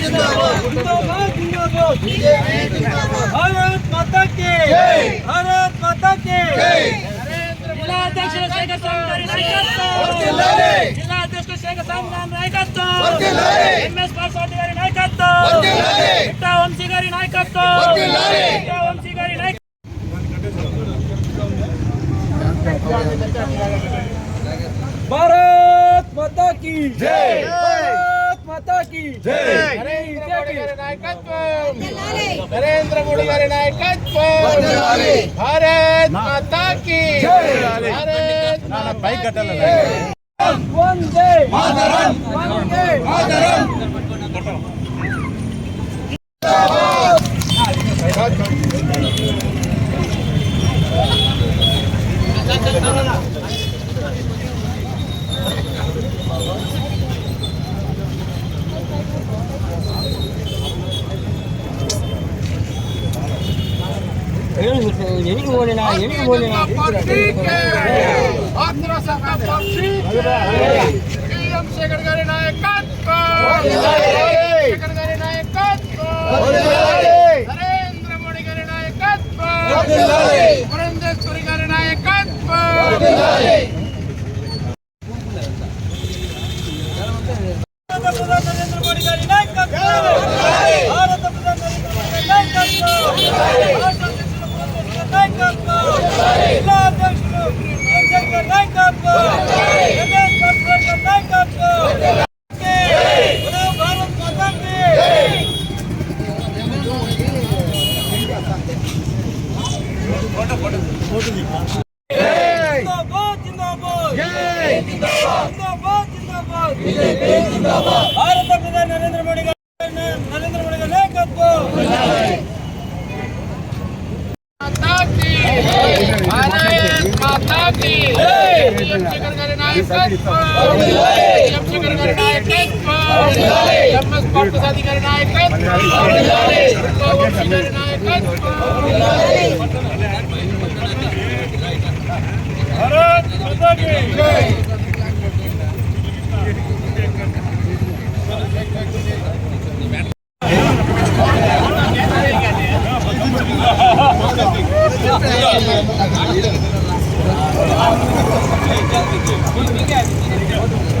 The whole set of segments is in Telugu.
जिंदाबाद जिंदाबाद भारत माता की भारत माता की జిల్లా అధ్యక్షులు శేఖర్ స్వామి గారి నాయకత్వం జిల్లా అధ్యక్షులు శేఖర్ స్వామి గారి నాయకత్వం ఎంఎస్ పార్సాటి గారి నాయకత్వం పిట్టా వంశీ గారి నాయకత్వం పిట్టా వంశీ గారి నాయకత్వం भारत माता की जय भारत माता की जय గారి నాయకత్వం. నరేంద్ర మోడీ గారి నాయకత్వం. భారత్ మాతాకి. భారత్ మాతాకి. వందే మాతరం. శేఖర్ గారి నాయకత్వం శేఖర్ గారి నాయకత్వం నరేంద్ర మోడీ గారి నాయకత్వం పురంధేశ్వరి గారి నాయకత్వం నరేంద్ర మోడీ గారి నాయకత్వం భారత ప్రధాని నరేంద్ర మోడీ గారి నరేంద్ర మోడీ గారి నాయకత్వం మాతా కీ భారత్ మాతా కీ టీఎం శేఖర్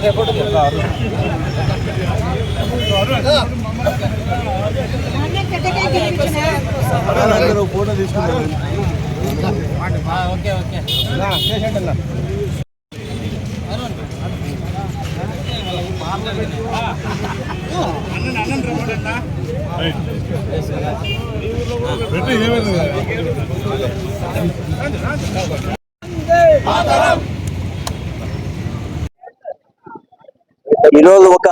ఎంఎస్ పార్థసారథి గారి నాయకత్వం పిట్టా వంశీ గారి నాయకత్వం ఈరోజు ఒక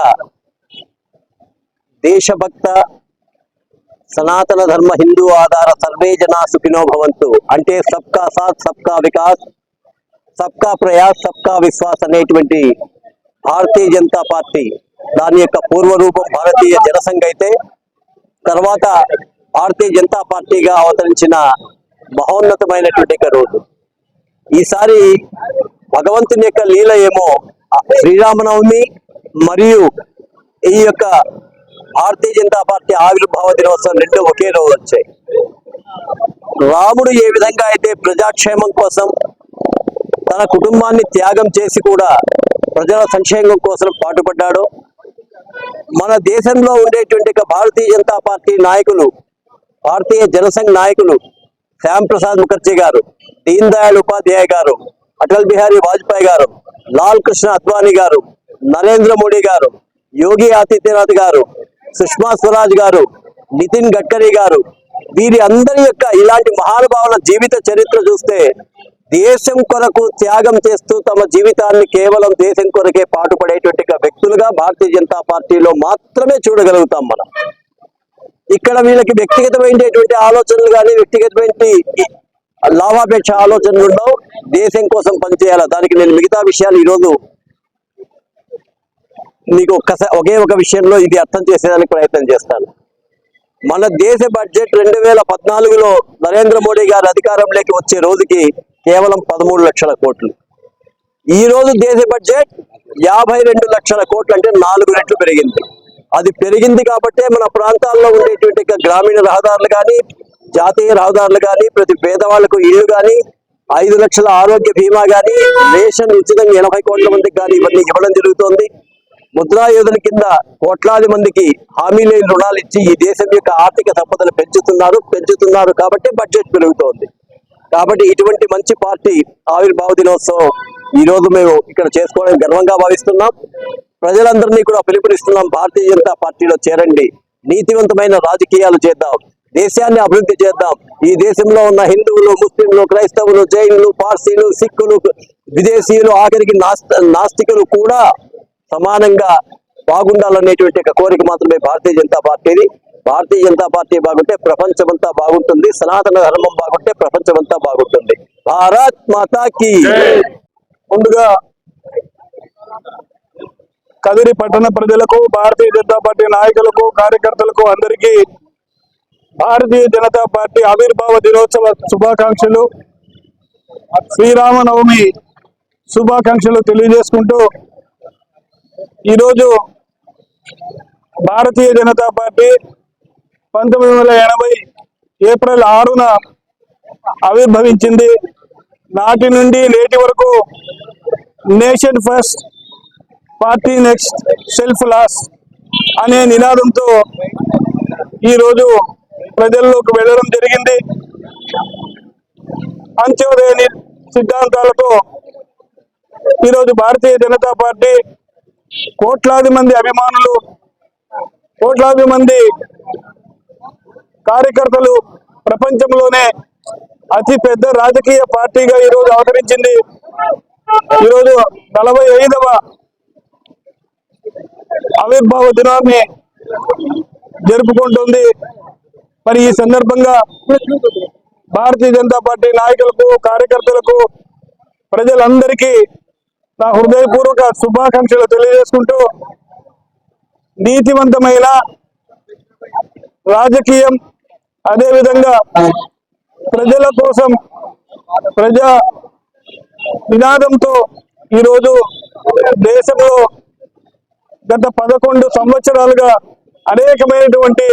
దేశభక్త సనాతన ధర్మ హిందూ ఆధార సర్వే జనా సుఖినో భవంతు. అంటే సబ్కా సాత్ సబ్కా వికాస్ సబ్కా ప్రయాస్ సబ్కా విశ్వాస్ అనేటువంటి భారతీయ జనతా పార్టీ దాని యొక్క పూర్వరూపం భారతీయ జనసంఘ్ అయితే తర్వాత భారతీయ జనతా పార్టీగా అవతరించిన మహోన్నతమైనటువంటి రోజు. ఈసారి భగవంతుని యొక్క లీల ఏమో శ్రీరామనవమి మరియు ఈ యొక్క భారతీయ జనతా పార్టీ ఆవిర్భావ దినోత్సవం రెండు ఒకే రోజు వచ్చాయి. రాముడు ఏ విధంగా అయితే ప్రజాక్షేమం కోసం తన కుటుంబాన్ని త్యాగం చేసి కూడా ప్రజల సంక్షేమం కోసం పాటుపడ్డాడు మన దేశంలో ఉండేటువంటి భారతీయ జనతా పార్టీ నాయకులు భారతీయ జనసంఘ్ నాయకులు శ్యామ్ ప్రసాద్ ముఖర్జీ గారు దీన్ దయాళ్ ఉపాధ్యాయ గారు అటల్ బిహారీ వాజ్పేయి గారు లాల్ కృష్ణ అద్వానీ గారు నరేంద్ర మోడీ గారు యోగి ఆదిత్యనాథ్ గారు సుష్మా స్వరాజ్ గారు నితిన్ గడ్కరీ గారు వీరి అందరి యొక్క ఇలాంటి మహానుభావుల జీవిత చరిత్ర చూస్తే దేశం కొరకు త్యాగం చేస్తూ తమ జీవితాన్ని కేవలం దేశం కొరకే పాటుపడేటువంటి వ్యక్తులుగా భారతీయ జనతా పార్టీలో మాత్రమే చూడగలుగుతాం మనం. ఇక్కడ వీళ్ళకి వ్యక్తిగతమైనటువంటి ఆలోచనలు కానీ వ్యక్తిగతమైన లాభాపేక్ష ఆలోచనలు ఉండవు. దేశం కోసం పనిచేయాలి? దానికి నేను మిగతా విషయాలు ఈరోజు మీకు ఒక్కసారి ఒకే ఒక విషయంలో ఇది అర్థం చేసేదానికి ప్రయత్నం చేస్తాను. మన దేశ బడ్జెట్ రెండు వేల పద్నాలుగులో నరేంద్ర మోడీ గారు అధికారంలోకి వచ్చే రోజుకి కేవలం పదమూడు లక్షల కోట్లు. ఈ రోజు దేశ బడ్జెట్ యాభై రెండు లక్షల కోట్లు అంటే నాలుగు రెట్లు పెరిగింది. అది పెరిగింది కాబట్టే మన ప్రాంతాల్లో ఉండేటువంటి గ్రామీణ రహదారులు కానీ జాతీయ రహదారులు కానీ ప్రతి పేదవాళ్ళకు ఇల్లు కానీ ఐదు లక్షల ఆరోగ్య బీమా కానీ రేషన్ ఉచితంగా ఎనభై కోట్ల మందికి కానీ ఇవన్నీ ఇవ్వడం జరుగుతోంది. ముద్రా యోజన కింద కోట్లాది మందికి హామీ లేని రుణాలు ఇచ్చి ఈ దేశం యొక్క ఆర్థిక సంపదను పెంచుతున్నారు పెంచుతున్నారు కాబట్టి బడ్జెట్ పెరుగుతోంది. కాబట్టి ఇటువంటి మంచి పార్టీ ఆవిర్భావ దినోత్సవం ఈ రోజు మేము ఇక్కడ చేసుకోవడం గర్వంగా భావిస్తున్నాం. ప్రజలందరినీ కూడా పిలుపునిస్తున్నాం భారతీయ జనతా పార్టీలో చేరండి. నీతివంతమైన రాజకీయాలు చేద్దాం. దేశాన్ని అభివృద్ధి చేద్దాం. ఈ దేశంలో ఉన్న హిందువులు ముస్లింలు క్రైస్తవులు జైనులు పార్సీలు సిక్కులు విదేశీయులు ఆఖరికి నాస్త నాస్తికులు కూడా సమానంగా బాగుండాలనేటువంటి ఒక కోరిక మాత్రమే భారతీయ జనతా పార్టీది. భారతీయ జనతా పార్టీ బాగుంటే ప్రపంచమంతా బాగుంటుంది. సనాతన ధర్మం బాగుంటే ప్రపంచమంతా బాగుంటుంది. భారత్ మాతాకి ముందుగా కదిరి పట్టణ ప్రజలకు భారతీయ జనతా పార్టీ నాయకులకు కార్యకర్తలకు అందరికీ భారతీయ జనతా పార్టీ ఆవిర్భావ దినోత్సవ శుభాకాంక్షలు. శ్రీరామనవమి శుభాకాంక్షలు తెలియజేసుకుంటూ ఈరోజు భారతీయ జనతా పార్టీ పంతొమ్మిది వందల ఎనభై ఏప్రిల్ ఆరున ఆవిర్భవించింది. నాటి నుండి నేటి వరకు nation first party next self last అనే నినాదంతో ఈరోజు ప్రజల్లోకి వెళ్ళడం జరిగింది. అంత్యోదయ సిద్ధాంతాలతో ఈరోజు భారతీయ జనతా పార్టీ కోట్లాది మంది అభిమానులు కోట్లాది మంది కార్యకర్తలు ప్రపంచంలోనే అతి పెద్ద రాజకీయ పార్టీగా ఈరోజు అవతరించింది. ఈరోజు నలభై ఐదవ ఆవిర్భావ దినాన్ని జరుపుకుంటుంది. మరి ఈ సందర్భంగా భారతీయ జనతా పార్టీ నాయకులకు కార్యకర్తలకు ప్రజలందరికీ నా హృదయపూర్వక శుభాకాంక్షలు తెలియజేసుకుంటూ నీతివంతమైన రాజకీయం అదేవిధంగా ప్రజల కోసం ప్రజా నినాదంతో ఈరోజు దేశంలో గత పదకొండు సంవత్సరాలుగా అనేకమైనటువంటి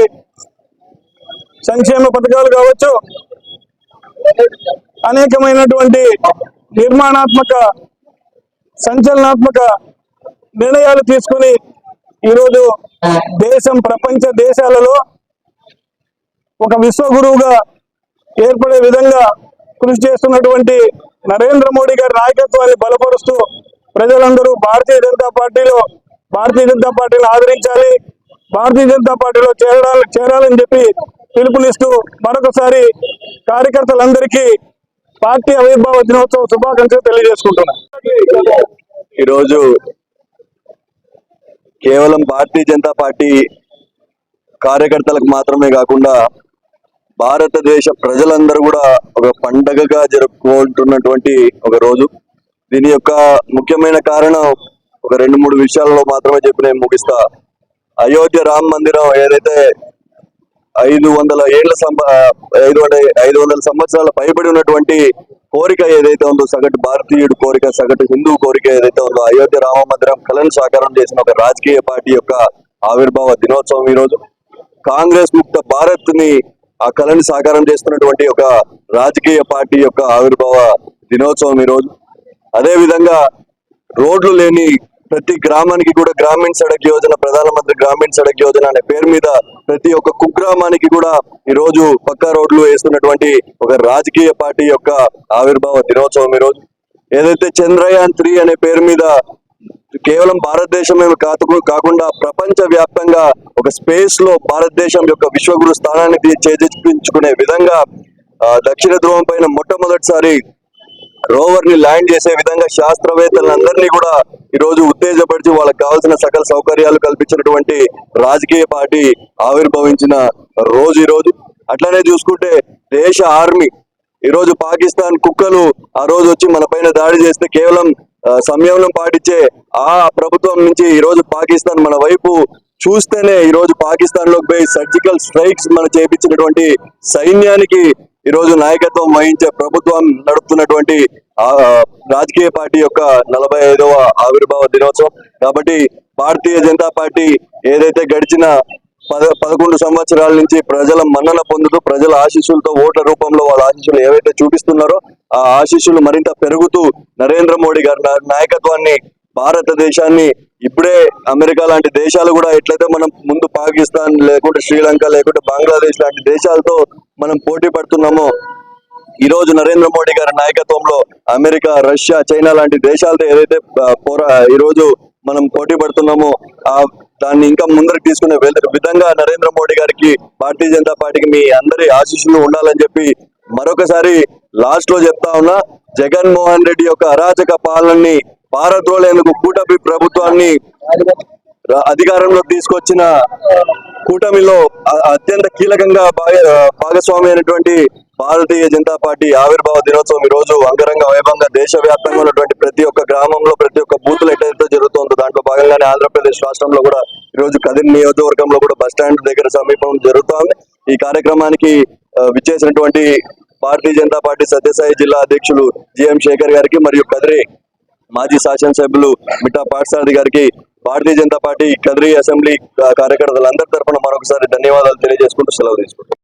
సంక్షేమ పథకాలు కావచ్చు అనేకమైనటువంటి నిర్మాణాత్మక సంచలనాత్మక నిర్ణయాలు తీసుకుని ఈరోజు దేశం ప్రపంచ దేశాలలో ఒక విశ్వగురువుగా ఏర్పడే విధంగా కృషి చేస్తున్నటువంటి నరేంద్ర మోడీ గారి నాయకత్వాన్ని బలపరుస్తూ ప్రజలందరూ భారతీయ జనతా పార్టీలో భారతీయ జనతా పార్టీని ఆదరించాలి భారతీయ జనతా పార్టీలో చేరాలి చేరాలని చెప్పి పిలుపునిస్తూ మరొకసారి కార్యకర్తలందరికీ పార్టీ ఆవిర్భావ దినోత్సవ శుభాకాంక్షలు తెలియజేసుకుంటున్నాను. ఈరోజు కేవలం భారతీయ జనతా పార్టీ కార్యకర్తలకు మాత్రమే కాకుండా భారతదేశ ప్రజలందరూ కూడా ఒక పండగగా జరుపుకుంటున్నటువంటి ఒక రోజు. దీని యొక్క ముఖ్యమైన కారణం ఒక రెండు మూడు విషయాలలో మాత్రమే చెప్పి నేను ముగిస్తా. అయోధ్య రామ మందిరం ఏదైతే ఐదు వందల ఏళ్ళ సంబ ఐదు వందల ఐదు వందల సంవత్సరాల పైబడి ఉన్నటువంటి కోరిక ఏదైతే ఉందో సగటు భారతీయుడు కోరిక సగటు హిందూ కోరిక ఏదైతే ఉందో అయోధ్య రామ మందిరం కలను సాకారం చేసిన ఒక రాజకీయ పార్టీ యొక్క ఆవిర్భావ దినోత్సవం ఈ రోజు. కాంగ్రెస్ ముక్త భారత్ని ఆ కళని సాకారం చేస్తున్నటువంటి ఒక రాజకీయ పార్టీ యొక్క ఆవిర్భావ దినోత్సవం ఈ రోజు. అదే విధంగా రోడ్లు లేని ప్రతి గ్రామానికి కూడా గ్రామీణ సడక్ యోజన ప్రధానమంత్రి గ్రామీణ సడక్ యోజన అనే పేరు మీద ప్రతి ఒక్క కుగ్రామానికి కూడా ఈ రోజు పక్కా రోడ్లు వేస్తున్నటువంటి ఒక రాజకీయ పార్టీ యొక్క ఆవిర్భావ దినోత్సవం ఈ రోజు ఏదైతే చంద్రయాన్ త్రీ అనే పేరు మీద కేవలం భారతదేశమే కాదు కాకుండా ప్రపంచ వ్యాప్తంగా ఒక స్పేస్లో భారతదేశం యొక్క విశ్వగురు స్థానాన్ని చేజించుకునే విధంగా ఆ, దక్షిణ ధ్రువం పైన మొట్టమొదటిసారి రోవర్ని ల్యాండ్ చేసే విధంగా శాస్త్రవేత్తలందరినీ కూడా ఈ రోజు ఉత్తేజపరిచి వాళ్ళకి కావాల్సిన సకల సౌకర్యాలు కల్పించినటువంటి రాజకీయ పార్టీ ఆవిర్భవించిన రోజు ఈ రోజు అట్లనే చూసుకుంటే దేశ ఆర్మీ ఈ రోజు పాకిస్తాన్ కుక్కలు ఆ రోజు వచ్చి మన పైన దాడి చేస్తే కేవలం సంయమనం పాటించే ఆ ప్రభుత్వం నుంచి ఈ రోజు పాకిస్తాన్ మన వైపు చూస్తేనే ఈ రోజు పాకిస్తాన్లోకి పోయి సర్జికల్ స్ట్రైక్స్ మన చేపించినటువంటి సైన్యానికి ఈ రోజు నాయకత్వం వహించే ప్రభుత్వం నడుపుతున్నటువంటి ఆ రాజకీయ పార్టీ యొక్క నలభై ఐదవ ఆవిర్భావ దినోత్సవం. కాబట్టి భారతీయ జనతా పార్టీ ఏదైతే గడిచిన పద పదకొండు సంవత్సరాల నుంచి ప్రజల మన్నన పొందుతూ ప్రజల ఆశీస్సులతో ఓట్ల రూపంలో వాళ్ళ ఆశీస్సులు ఏవైతే చూపిస్తున్నారో ఆ ఆశీస్సులు మరింత పెరుగుతూ నరేంద్ర మోడీ గారి నా- నాయకత్వాన్ని భారతదేశాన్ని ఇప్పుడే అమెరికా లాంటి దేశాలు కూడా ఎట్లయితే మనం ముందు పాకిస్తాన్ లేకుంటే శ్రీలంక లేకుంటే బంగ్లాదేశ్ లాంటి దేశాలతో మనం పోటీ పడుతున్నామో ఈ రోజు నరేంద్ర మోడీ గారి నాయకత్వంలో అమెరికా రష్యా చైనా లాంటి దేశాలతో ఏదైతే పోరా ఈ రోజు మనం పోటీ పడుతున్నామో ఆ దాన్ని ఇంకా ముందరికి తీసుకునే విధంగా నరేంద్ర మోడీ గారికి భారతీయ జనతా పార్టీకి మీ అందరి ఆశీస్సులు ఉండాలని చెప్పి మరొకసారి లాస్ట్లో చెప్తా ఉన్నా జగన్మోహన్ రెడ్డి యొక్క అరాచక పాలనని పారద్రోలేందుకు కూటమి ప్రభుత్వాన్ని అధికారంలోకి అధికారంలో తీసుకొచ్చిన కూటమిలో అత్యంత కీలకంగా భాగ- భాగస్వామి అయినటువంటి భారతీయ జనతా పార్టీ ఆవిర్భావ దినోత్సవం ఈ రోజు అంగరంగ వైభవంగా దేశవ్యాప్తంగా ఉన్నటువంటి ప్రతి ఒక్క గ్రామంలో ప్రతి ఒక్క బూతులు ఎట్లయితే జరుగుతుందో దాంట్లో భాగంగానే ఆంధ్రప్రదేశ్ రాష్ట్రంలో కూడా ఈ రోజు కదిరి నియోజకవర్గంలో కూడా బస్ స్టాండ్ దగ్గర సమీపం జరుగుతోంది ఈ కార్యక్రమానికి విచ్చేసినటువంటి భారతీయ జనతా పార్టీ సత్యసాయి జిల్లా అధ్యక్షులు జిఎం శేఖర్ గారికి మరియు కదిరి మాజీ శాసనసభ్యులు మిఠా పాఠశారథి గారికి భారతీయ జనతా పార్టీ కదిరి అసెంబ్లీ కార్యకర్తలందరి తరఫున మరొకసారి ధన్యవాదాలు తెలియజేసుకుంటూ సెలవు తీసుకుంటాం